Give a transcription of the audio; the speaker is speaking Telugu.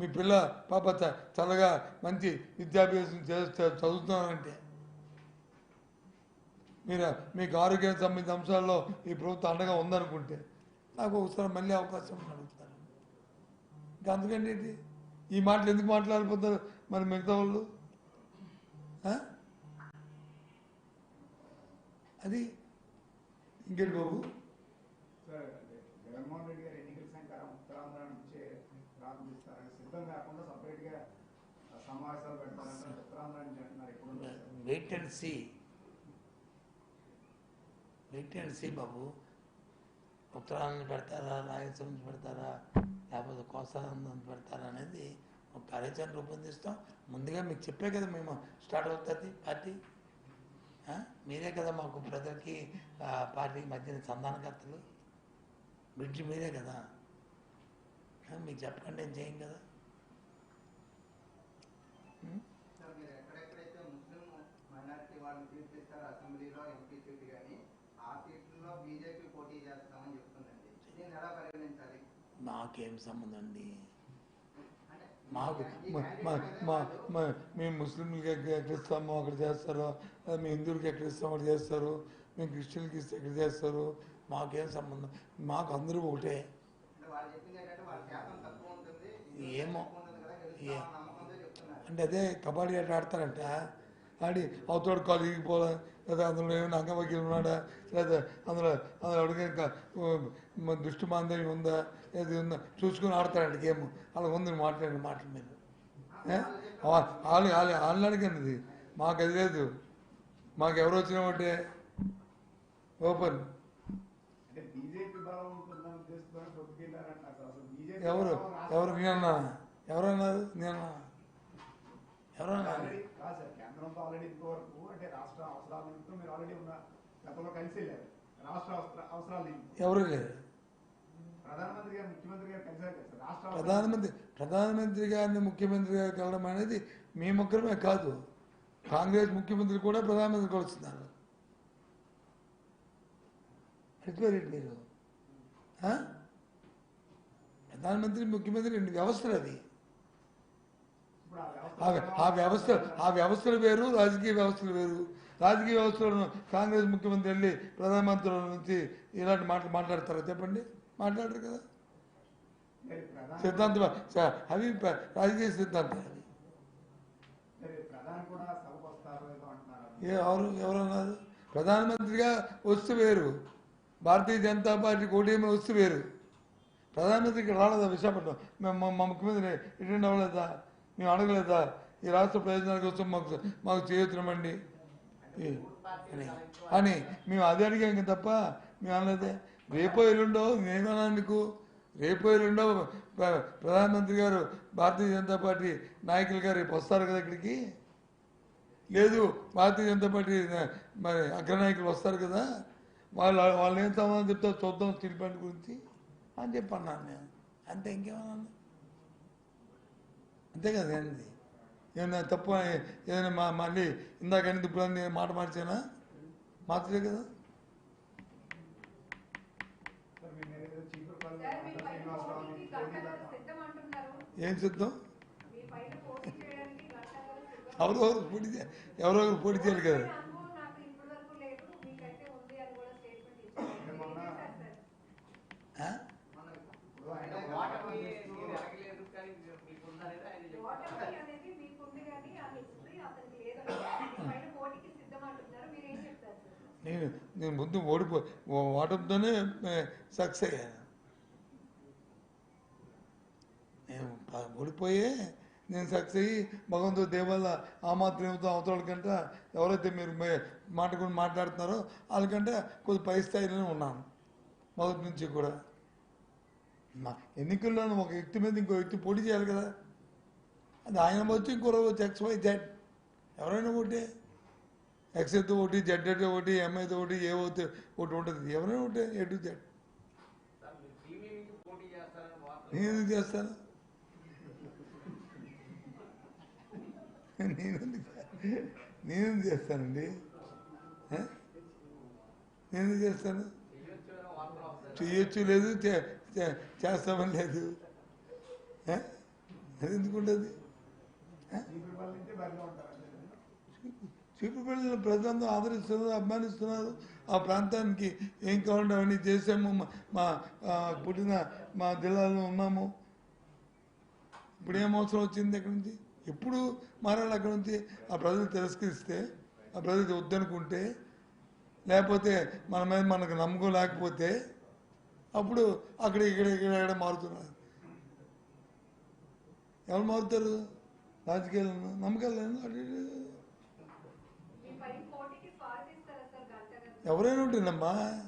మీ పిల్ల పాప చ- చల్లగా మంచి విద్యాభ్యాసం చేస్తే చదువుతున్నానంటే. మీరు మీకు ఆరోగ్యానికి సంబంధించిన అంశాల్లో ఈ ప్రభుత్వం అండగా ఉందనుకుంటే నాకు ఒకసారి మళ్ళీ అవకాశం అడుగుతారు ఇంకా అందుకండి ఈ మాటలు ఎందుకు మాట్లాడిపోతారు మరి మిగతా వాళ్ళు? అది? ఇంకేంటి బాబు సార్ అంటే జగన్మోహన్ రెడ్డి గారు ఎన్నికల సంఖ్యారం ఉత్తరాంధ్ర నుంచే ప్రారంభిస్తారని సిద్ధం కాకుండా సపరేట్గా సమావేశాలు పెడతారంటే ఉత్తరాంధ్ర నుంచి అంటున్నారు ఎప్పుడు wait and see wait and see బాబు. ఉత్తరాంధ్ర పెడతారా రాయలసీమ నుంచి పెడతారా లేకపోతే కోస్తాంధ్ర నుంచి పెడతారా అనేది ఒక కార్యాచరణ రూపొందిస్తాం. ముందుగా మీకు చెప్పే కదా మేము స్టార్ట్ అవుతుంది పార్టీ. మీరే కదా మాకు ప్రజలకి పార్టీకి మధ్యన సంధానకర్తలు. బ్రిడ్జ్ మీరే కదా. మీకు చెప్పకుండా ఏం చేయం కదా? తీర్పిస్తారో అసెంబ్లీలో ఎంపీ సీట్ కానీ ఆ సీట్లలో బీజేపీ పోటీ చేస్తామని చెప్తుందండి. దీన్ని ఎలా పరిగణించాలి? మాకేం సంబంధం అండి మాకు మేము ముస్లింలకి ఎక్కడ ఇస్తామో అక్కడ చేస్తారు లేదా మీ హిందువులకి ఎక్కడ ఇస్తామో అక్కడ చేస్తారు మేము క్రిస్టియన్కి ఇస్తే ఎక్కడ చేస్తారు మాకేం సంబంధం? మాకు అందరూ ఒకటే. ఏమో. అంటే అదే కబడ్డీ ఆట ఆడతారంట. ఆడి అవతోడు కాలు ఇరిగిపోవడం లేదా అందులో ఏమైనా అంగవైకల్యం ఉన్నాడా లేదా అందులో అందులో అడిగే దృష్టి మాందర్యం ఉందా ఏది ఉందా చూసుకుని ఆడతారంట గేమ్. అలా ఉంది మాట్లాడండి మాటల మీద వాళ్ళు వాళ్ళు వాళ్ళని అడిగాను ఇది మాకు అది లేదు. మాకు ఎవరు వచ్చినా ఒకటే. ఓపెన్. ఎవరు? ఎవరు? నేనన్నా ఎవరన్నారు? నేను ఎవరన్నారు? కేంద్రంతో ఆల్రెడీ ఇంతవరకు అంటే రాష్ట్ర అవసరాల నిమిత్తం మీరు ఆల్రెడీ ఉన్న గతంలో కలిసి వెళ్ళారు. రాష్ట్ర అవసర- అవసరాల నిమిత్తం. ఎవరు లేరు ప్రధానమంత్రి గారు ముఖ్యమంత్రి గారు కలిసారు కదా రాష్ట్ర ప్రధానమంత్రి ప్రధానమంత్రి గారిని ముఖ్యమంత్రి గారు కలవడం అనేది మీ ముగ్గురమే కాదు. కాంగ్రెస్ ముఖ్యమంత్రి కూడా ప్రధానమంత్రి కలుస్తున్నారు. ఎట్లా మీరు? ప్రధానమంత్రి ముఖ్యమంత్రి రెండు వ్యవస్థలు అది. ఆ వ్యవస్థ ఆ వ్య- ఆ వ్యవస్థ ఆ వ్యవస్థలు వేరు రాజకీయ వ్యవస్థలు వేరు. రాజకీయ వ్యవస్థలను కాంగ్రెస్ ముఖ్యమంత్రి వెళ్ళి ప్రధానమంత్రుల నుంచి ఇలాంటి మాటలు మాట్లాడతారా చెప్పండి? మాట్లాడరు కదా. సిద్ధాంతం అవి రాజకీయ సిద్ధాంతం అవి. మరి ప్రధాని కూడా సభకు వస్తారు ఏదో అంటున్నారు? ఏ ఎవరు ఎవరన్నారు? ప్రధానమంత్రిగా వస్తు వేరు. భారతీయ జనతా పార్టీ కూటమి వస్తు వేరు. ప్రధానమంత్రి ఇక్కడ రాలేదా విశాఖపట్నం? మేము మా- ముఖ్యమంత్రి అటెండ్ అవ్వలేదా? మేము అడగలేదా ఈ రాష్ట్ర ప్రయోజనాల కోసం మాకు మాకు చేయుతున్నామండి అని. అని. మేము అదే అడిగాం కదా తప్ప మేము అనలేదే. రేపో ఎల్లుండో నేనేమన్నా నీకు? రేపో ఎల్లుండో ప్ర- ప్రధానమంత్రి గారు భారతీయ జనతా పార్టీ నాయకులు గారు రేపు వస్తారు కదా ఇక్కడికి? లేదు భారతీయ జనతా పార్టీ మరి అగ్రనాయకులు వస్తారు కదా? వాళ్ళు వాళ్ళు ఏం సమాధానం చెప్తారు చూద్దాం స్టీల్ ప్లాంట్ గురించి అని చెప్పన్నాను నేను. అంతే ఇంకేమన్నా అంతే కదా ఏంది? ఏమన్నా తప్పు ఏదైనా మా మళ్ళీ ఇందాక అనేది ఇప్పుడు అన్ని మాట మార్చానా? మార్చలే కదా? ఏం సిద్ధం? ఎవరో ఒకరు పోటీ చేయాలి ఎవరో ఒకరు పోటీ చేయాలి కదా మీ అనుభవం నాకు ఇప్పటి వరకు లేదు మీకైతే ఉంది అని కూడా స్టేట్మెంట్ ఇచ్చారు అంటే మొన్న- ఏం చేశారు సార్ ఆ? మనం ఇప్పుడు ఆయన ఆయన వాటమి ఓటమి మీరు అడగలేదు కానీ మీకుందనేది ఆయన ఓటమి చెప్పారు అనేది మీకుంది కానీ ఆ హిస్టరీ అతనికి లేదు మీ పైన పోటీకి సిద్ధం అంటున్నారు మీరు ఏం చెప్తారు సార్ నేను నేను ముందు ఓడిపో ఓటంతోనే సక్సెస్ అయ్యాను. నేను ఓడిపోయే నేను సక్సెస్ అయ్యి భగవంతుడు దేవాల ఆ మాత్రం ఏమితో అవతల కంటే ఎవరైతే మీరు మే- మాట కూడా మాట్లాడుతున్నారో వాళ్ళకంటే కొద్ది పై స్థాయిలోనే ఉన్నాను. మొదటి నుంచి కూడా. మా ఎన్నికల్లో ఒక వ్యక్తి మీద ఇంకో వ్యక్తి పోటీ చేయాలి కదా. అది ఆయన వచ్చి ఇంకో రోజు ఎక్స్ వై జెడ్ ఎవరైనా ఒకటే ఎక్స్ఎత్ ఒకటి జెడ్ ఒకటి ఎంఐతో ఒకటి ఏ ఒకటి ఒకటి ఉంటుంది. ఎవరైనా ఉంటాయి ఎటు జెడ్. నేను చేస్తాను? నేను నేను చేస్తానండి? నేను చేస్తాను? చేయొచ్చు లేదు చేస్తామని లేదు. అది ఎందుకుంటుంది ఉంటుంది చీపురుపల్లి ప్రజలందరూ ఆదరిస్తున్నారు అభిమానిస్తున్నారు. ఆ ప్రాంతానికి ఏం కావాలంటే అవన్నీ చేసాము. మా- పుట్టిన మా జిల్లాలో ఉన్నాము. ఇప్పుడు ఏం అవసరం వచ్చింది అక్కడి నుంచి? ఎప్పుడు మారాలి అక్కడ నుంచి? ఆ ప్రజలు తిరస్కరిస్తే ఆ ప్రజలు వద్దనుకుంటే లేకపోతే మన మీద మనకు నమ్మకం లేకపోతే అప్పుడు అక్కడ ఇక్కడ ఇక్కడ ఇక్కడ మారుతున్నారు. ఎవరు మారుతారు? రాజకీయాలను నమ్మకాలు లేదు. ఎవరైనా ఉంటుందమ్మా?